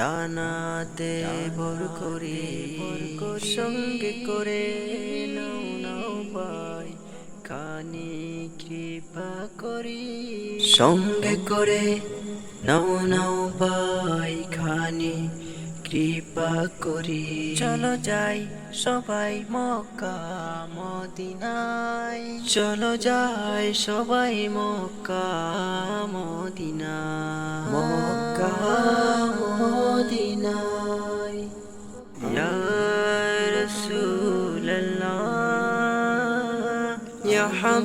ডানাতে ভর করি, সঙ্গে করে নাও নাও ভাই, কানে কৃপা করি। সঙ্গে করে নাও নাও ভাই খানি কৃপা করি। চলো যাই সবাই মক্কা, মদিনায়। চলো যাই সবাই মক্কা মদিনা মক্কা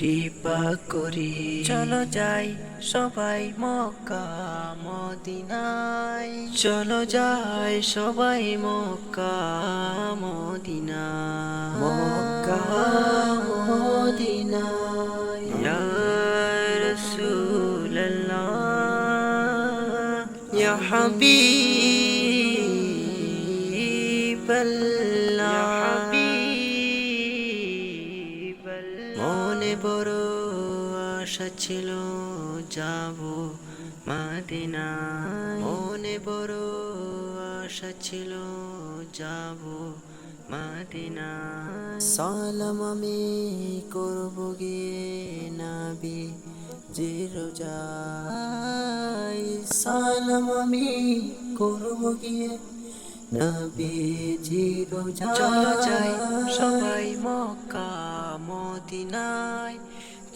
কৃপা করি। চলো যাই সবাই মক্কা মদিনায়। চলো যাই সবাই মক্কা মদিনা মক্কা মদিনায়। ইয়া রাসূলুল্লাহ ইয়া হাবিবাল্লাহ। ছিল যাব মাদিনা মনে বড় আশা ছিল যাব মাদিনা সালাম আমি করব গিয়ে নাবি জিরোজাই সালাম আমি করব গিয়ে নবী জিরো চলো যাই সবাই মক্কা মদিনায়।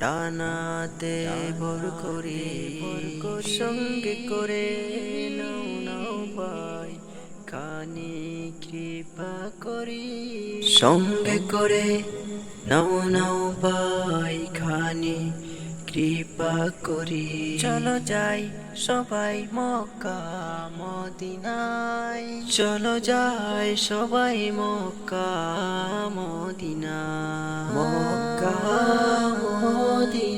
ডানাতে ভর করি, সঙ্গে করে নাও নাও ভাই, কানে কৃপা করি। সঙ্গে করে নাও নাও ভাই খানি কৃপা করি। চলো যাই সবাই মক্কা, মদিনায়। চলো যাই সবাই মক্কা মদিনা মক্কা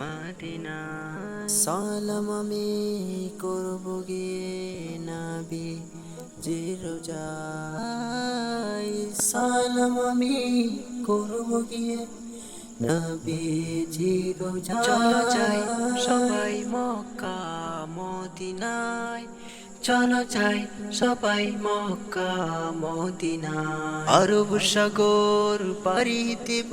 মাদিনা। সালাম আমি করব গিয়ে নাবি জিরোজাই সালাম আমি করব গিয়ে নবী জিরোজা চলো যাই সবাই মক্কা মদিনায়। চলো যাই সবাই মক্কা মদিনায়। আরব সাগর পারি দেব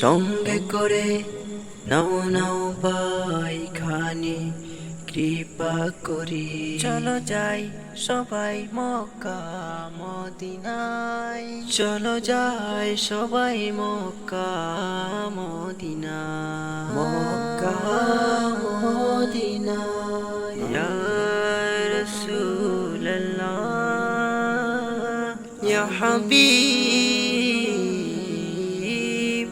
সঙ্গে করে নাও নাও ভাই খানি কৃপা করি। চলো যাই সবাই মক্কা মদিনায়। চলো যাই সবাই মক্কা মদিনা মক্কা মদিনায়। ইয়া রাসূলুল্লাহ ইয়া হাবিবাল্লাহ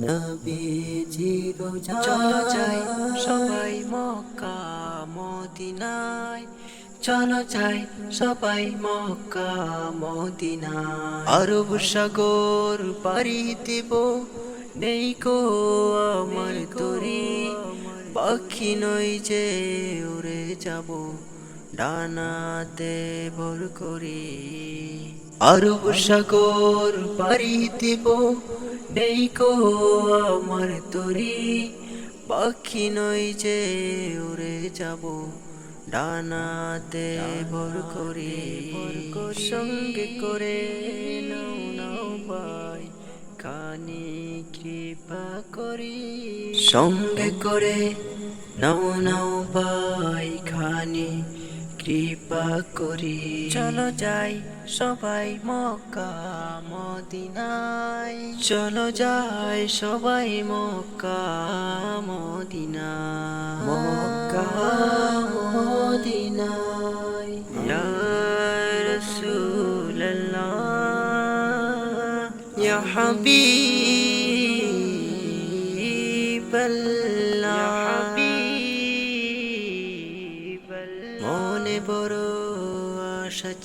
নবী জিরোজা চলো যাই সবাই মক্কা, মদিনায়। চলো যাই সবাই মক্কা, মদিনায়। আরব সাগর পারি দেব, নেই কো আমার তরি পাখি নই যে উড়ে যাব, ডানাতে ভর করি। আরব সাগর পারি দেব নেই কো আমার তরি। পাখি নই যে উড়ে যাব ডানাতে ভর করে। সঙ্গে করে নাও নাও ভাই, কানে কৃপা করি। সঙ্গে করে নাও নাও ভাই খানি কৃপা করি। চলো যাই সবাই মক্কা মদিনায়। চলো যাই সবাই মক্কা মদিনা মক্কা মদিনায়। ইয়া রাসূলুল্লাহ ইয়া হাবিবাল্লাহ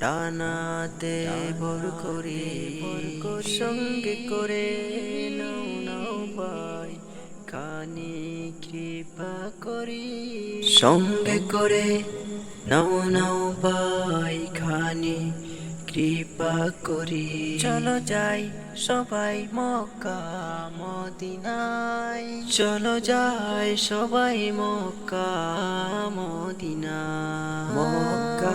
ডানাতে ভর করে, সঙ্গে করে নাও নাও ভাই, কানে কৃপা করি। সঙ্গে করে, নাও নাও ভাই খানি কৃপা করি। চলো যাই সবাই মক্কা, মদিনায়। চলো যাই সবাই মক্কা মদিনা মক্কা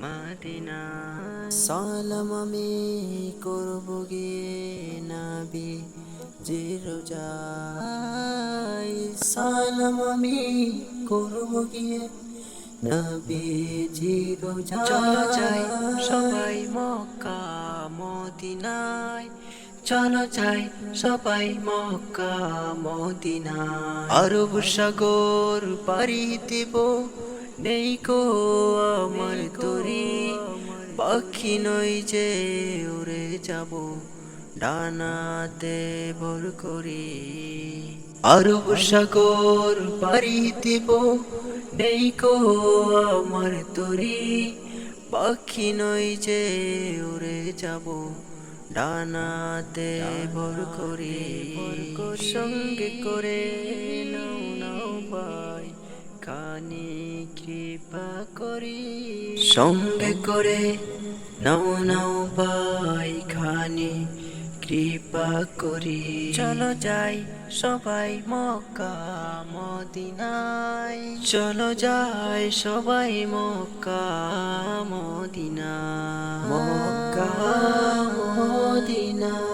মাদিনা। সালাম আমি করব গিয়ে নাবি যে রোজাই সালাম আমি করব গিয়ে নবী জি রোজা চলো যাই সবাই মক্কা মদিনায়। চলো যাই সবাই মক্কা মদিনায়। আরব সাগর পারি দেব নেই কো আমার তরি পাখি নই যে উড়ে যাব, ডানাতে ভর করে। আরব সাগর পারি দেব, নেই কো আমার তরি পাখি নই যে উড়ে যাব, ডানাতে ভর করে। সঙ্গে করে নাও কানে কৃপা করি। সঙ্গে করে নাও নাও ভাই খানি কৃপা করি। চলো যাই সবাই মক্কা মদিনায়। চলো যাই সবাই মক্কা মদিনা মক্কা মদিনায়।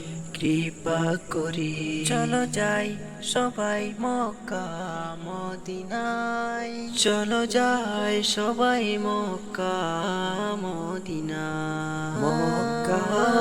কৃপা করি। চলো যাই সবাই মক্কা মদিনাই চলো যাই সবাই মক্কা মদিনা মক্কা।